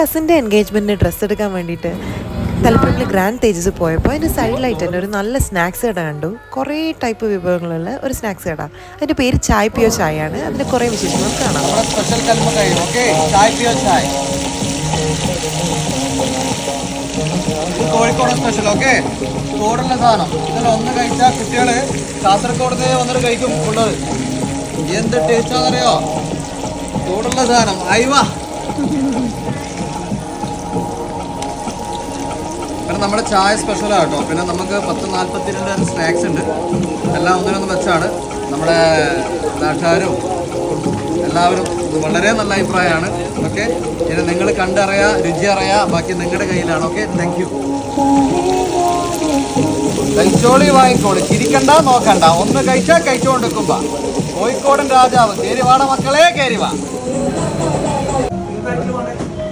കസിന്റെ എൻഗേജ്മെന്റിന് dress എടുക്കാൻ വേണ്ടിയിട്ട് തലപ്പുഴയിൽ grand തേജസ് പോയപ്പോൾ അതിന്റെ സൈഡിലായിട്ട് തന്നെ ഒരു നല്ല സ്നാക്സ് കട കണ്ടു. കുറേ ടൈപ്പ് വിഭവങ്ങളുള്ള ഒരു സ്നാക്സ് കട. അതിന്റെ പേര് ചായ് പിയോ ചായ ആണ് അതിന്റെ കുറേ വിശേഷങ്ങൾ കാണാം. കോഴിക്കോട് സ്പെഷ്യൽ ഓക്കെ ചൂടുള്ള സാധനം. ഇതിൽ ഒന്ന് കഴിച്ചാൽ കുട്ടികൾ കാസർഗോഡ് വന്നിട്ട് കഴിക്കും ഉള്ളത്. എന്ത് ടേസ്റ്റാണെന്നറിയോ ചൂടുള്ള സാധനം. അയവാ നമ്മുടെ ചായ സ്പെഷ്യലാണ് കേട്ടോ പിന്നെ നമുക്ക് പത്ത് നാൽപ്പത്തി രണ്ട് സ്നാക്സ് ഉണ്ട്. എല്ലാം ഒന്നിനൊന്ന് വെച്ചാണ് നമ്മുടെ നാട്ടുകാരും എല്ലാവരും വളരെ നല്ല അഭിപ്രായമാണ്. ഓക്കെ ഇനി നിങ്ങൾ കണ്ടറിയാ രുചി അറിയാ ബാക്കി നിങ്ങളുടെ കയ്യിലാണ്. ഓക്കെ താങ്ക് യു കൈച്ചോളി വാങ്ങിക്കോളി. ചിരിക്കണ്ട നോക്കണ്ട. ഒന്ന് കഴിച്ചാൽ കഴിച്ചുകൊണ്ടിരിക്കുമ്പോ കോഴിക്കോടൻ രാജാവ്. കേരിവാട മക്കളെ കേരിവാ